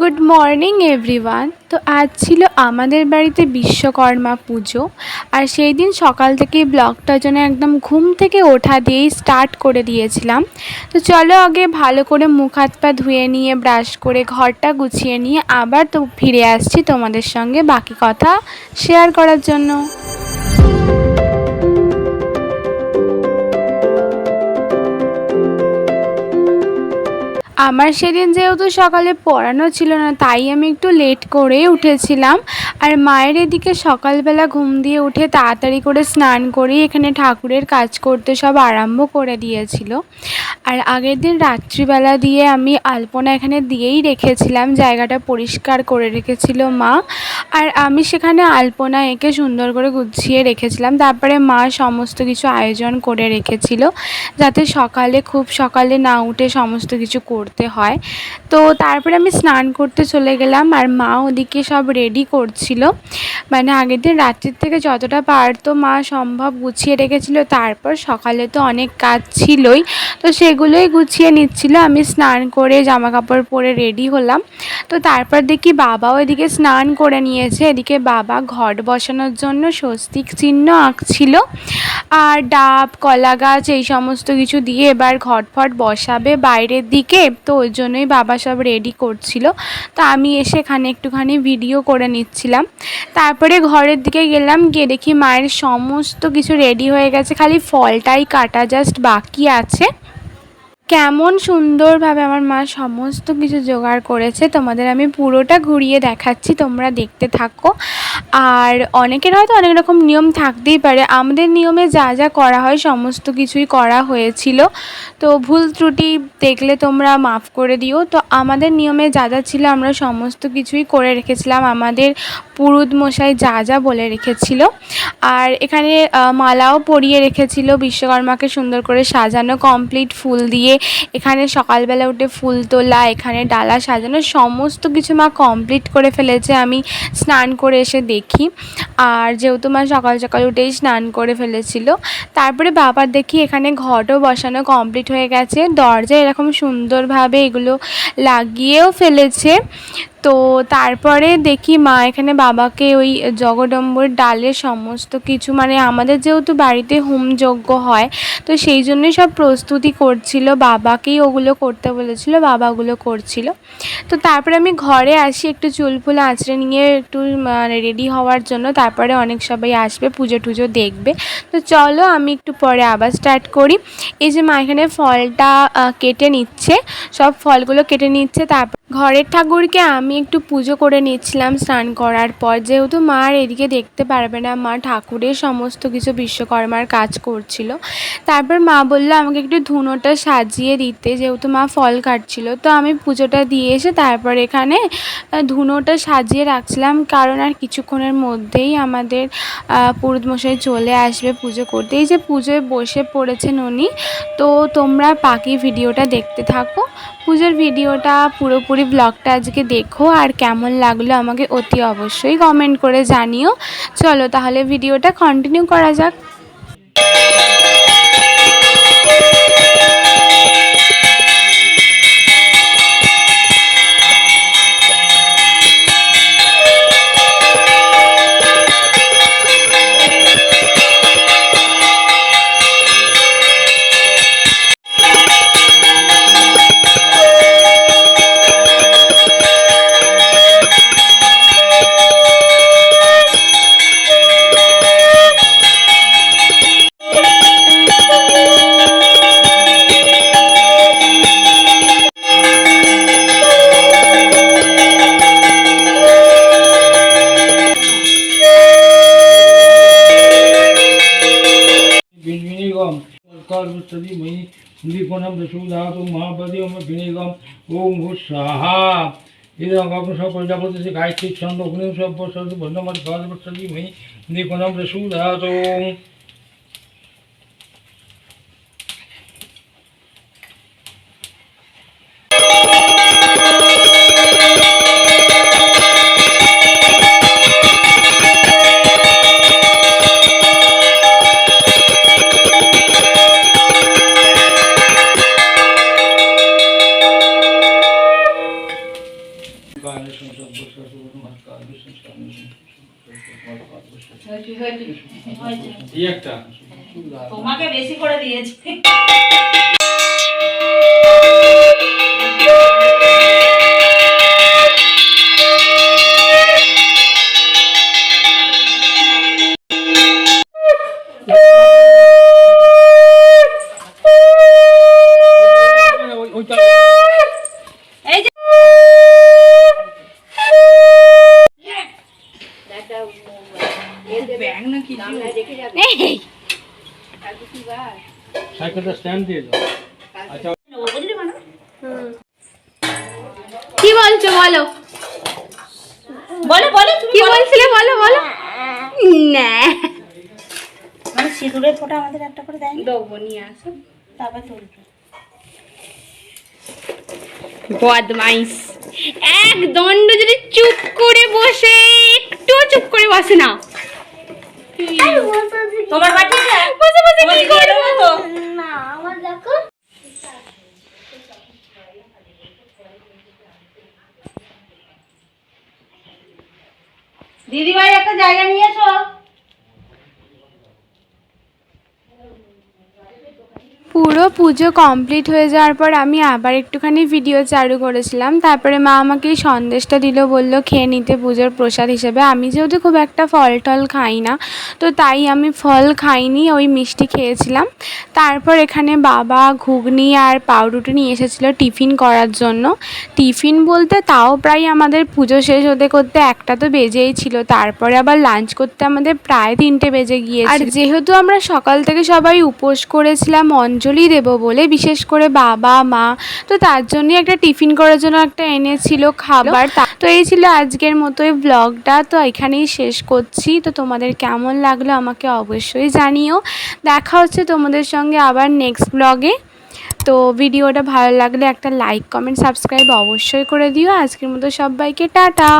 Good morning everyone তো আজ ছিল আমাদের বাড়িতে বিশ্বকর্মা পুজো। আর সেই দিন সকাল থেকেই ব্লগটার জন্য একদম ঘুম থেকে ওঠা দিয়েই স্টার্ট করে দিয়েছিলাম। তো চলো আগে ভালো করে মুখ হাত পা ধুয়ে নিয়ে ব্রাশ করে, ঘরটা গুছিয়ে নিয়ে আবার তো ফিরে আসছি তোমাদের সঙ্গে বাকি কথা শেয়ার করার জন্য। আমার সেদিন যেহেতু সকালে পড়ানো ছিল না, তাই আমি একটু লেট করে উঠেছিলাম। আর মায়ের এদিকে সকালবেলা ঘুম দিয়ে উঠে তাড়াতাড়ি করে স্নান করে এখানে ঠাকুরের কাজ করতে সব আরম্ভ করে দিয়েছিল। আর আগের দিন রাত্রিবেলা দিয়ে আমি আলপনা এখানে দিয়েই রেখেছিলাম, জায়গাটা পরিষ্কার করে রেখেছিল মা। আর আমি সেখানে আলপনা এঁকে সুন্দর করে গুছিয়ে রেখেছিলাম। তারপরে মা সমস্ত কিছু আয়োজন করে রেখেছিল, যাতে সকালে, খুব সকালে না উঠে সমস্ত কিছু করতে হয়। তো তারপরে আমি স্নান করতে চলে গেলাম আর মা ওদিকে সব রেডি করছিল। মানে আগের দিন রাত্রির থেকে যতটা পারতো মা সম্ভব গুছিয়ে রেখেছিল। তারপর সকালে তো অনেক কাজ ছিলই। তো সেগুলোই গুছিয়ে নিচ্ছিল। আমি স্নান করে জামা কাপড় পরে রেডি হলাম। তো তারপর দেখি বাবাও এদিকে স্নান করে নিয়েছে। এদিকে বাবা ঘট বসানোর জন্য স্বস্তিক চিহ্ন আঁকছিল। আর ডাব কলা গাছ এই সমস্ত কিছু দিয়ে এবার ঘটফট বসাবে বাইরের দিকে। তো ওই জন্যই বাবা সব রেডি করছিল। তো আমি এসে এখানে একটুখানি ভিডিও করে নিচ্ছিলাম। তারপরে ঘরের দিকে গেলাম, গিয়ে দেখি মায়ের সমস্ত কিছু রেডি হয়ে গেছে। খালি ফলটাই কাটা জাস্ট বাকি আছে। কেমন সুন্দরভাবে আমার মা সমস্ত কিছু জোগাড় করেছে। তোমাদের আমি পুরোটা ঘুরিয়ে দেখাচ্ছি, তোমরা দেখতে থাকো। আর অনেকের হয়তো অনেক রকম নিয়ম থাকতেই পারে। আমাদের নিয়মে যা যা করা হয়, সমস্ত কিছুই করা হয়েছিল। তো ভুল ত্রুটি দেখলে তোমরা মাফ করে দিও। তো আমাদের নিয়মে যা যা ছিল আমরা সমস্ত কিছুই করে রেখেছিলাম। আমাদের পুরুত মশাই যা যা বলে রেখেছিল। আর এখানে মালাও পরিয়ে রেখেছিল। বিশ্বকর্মাকে সুন্দর করে সাজানো কমপ্লিট ফুল দিয়ে এখানে সকালবেলা উঠে ফুল তোলা, এখানে ডালা সাজানো, সমস্ত কিছু মা কমপ্লিট করে ফেলেছে। আমি স্নান করে এসে দেখি। আর যেহেতু মা সকাল সকাল উঠেই স্নান করে ফেলেছিল, তারপরে বাবার দেখি এখানে ঘটও বসানো কমপ্লিট হয়ে গেছে। দরজা এরকম সুন্দরভাবে এগুলো লাগিয়েও ফেলেছে। তো তারপরে দেখি মা এখানে বাবাকে ওই জগডম্বর ডালের সমস্ত কিছু মানে আমাদের যেহেতু বাড়িতে হোমযজ্ঞ হয়, তো সেই জন্যই সব প্রস্তুতি করছিল। বাবাকেই ওগুলো করতে বলেছিল, বাবাগুলো করছিল। তো তারপরে আমি ঘরে আসি, একটু চুল ফুল আঁচড়ে নিয়ে একটু মানে রেডি হওয়ার জন্য। তারপরে অনেক সবাই আসবে, পুজো টুজো দেখবে। তো চলো আমি একটু পরে আবার স্টার্ট করি। এই যে মা এখানে ফলটা কেটে নিচ্ছে, সব ফলগুলো কেটে নিচ্ছে, তারপর ঘরের ঠাকুরকে আমি একটু পুজো করে নিচ্ছিলাম, স্নান করার পর। যেহেতু মা আর এদিকে দেখতে পারবে না, মা ঠাকুরের সমস্ত কিছু বিশ্বকর্মার কাজ করছিল। তারপর মা বলল, আমাকে একটু ধুনোটা সাজিয়ে দিতে, যেহেতু মা ফল কাটছিল। তো আমি পুজোটা দিয়ে এসে তারপর এখানে ধুনোটা সাজিয়ে রাখছিলাম। কারণ আর কিছুক্ষণের মধ্যেই আমাদের পুরুতমশাই চলে আসবে পুজো করতে। এই যে পুজোয় বসে পড়েছেন উনি, তো তোমরা বাকি ভিডিওটা দেখতে থাকো। পুজোর ভিডিওটা, পুরোপুরি ব্লগটা আজকে দেখো। আর কেমন লাগল আমাকে অতি অবশ্যই কমেন্ট করে জানিও। চলো তাহলে ভিডিওটা কন্টিনিউ করা যাক। कर्मस्तदीमयि निपुणं दशुधातु महापदिम भिनिगम ओम भू स्वाहा इदं अग्निश प्रजापति गायत्री छंद अग्नि सब सद भन्नमत कर्मस्तदीमयि निपुणं दशुधातु তোমাকে বেশি করে দিয়েছে। সাইকেলটা স্ট্যান্ড দিয়ে দাও। আচ্ছা মানে কি বলছো বলো? বলে বলে কি বলছিলে বলো বলো। না। মানে সিঁদুরের ফোঁটা আমাদের একটা করে দেয়নি দেবো নিয়ে আসো। তারপর তুলবে। বদমাইশ। এক দণ্ড যদি চুপ করে বসে একটু চুপ করে বসে না। তোমার বাটিটা বসে বসে কি করব? তো দিদিভাই একটা জায়গা নিয়ে এসো। পুরো পুজো কমপ্লিট হয়ে যাওয়ার পর আমি আবার একটুখানি ভিডিও চালু করেছিলাম। তারপরে মা আমাকে এই সন্দেশটা দিল বলল খেয়ে নিতে পুজোর প্রসাদ হিসেবে। আমি যেহেতু খুব একটা ফল টল খাই না তো তাই আমি ফল খাইনি ওই মিষ্টি খেয়েছিলাম। তারপর এখানে বাবা ঘুগনি আর পাউরুটি নিয়ে এসেছিল টিফিন করার জন্য। টিফিন বলতে তাও প্রায় আমাদের পুজো শেষ হতে করতে একটা তো বেজেই ছিল। তারপরে আবার লাঞ্চ করতে আমাদের প্রায় তিনটে বেজে গিয়েছে। আর যেহেতু আমরা সকাল থেকে সবাই উপোস করেছিলাম অঞ্জলি দেব বলে বিশেষ করে বাবা, মা, তো তার জন্যই একটা টিফিন করার জন্য একটা এনেছিল খাবার। তো এই ছিল আজকের মতো এই ব্লগটা তো এখানেই শেষ করছি। তো তোমাদের কেমন লাগল আমাকে অবশ্যই জানিও। দেখা হচ্ছে তোমাদের সঙ্গে আবার নেক্সট ব্লগে তো ভিডিওটা ভালো লাগলে একটা লাইক কমেন্ট সাবস্ক্রাইব অবশ্যই করে দিও। আজকের মতো সবাইকে টাটা।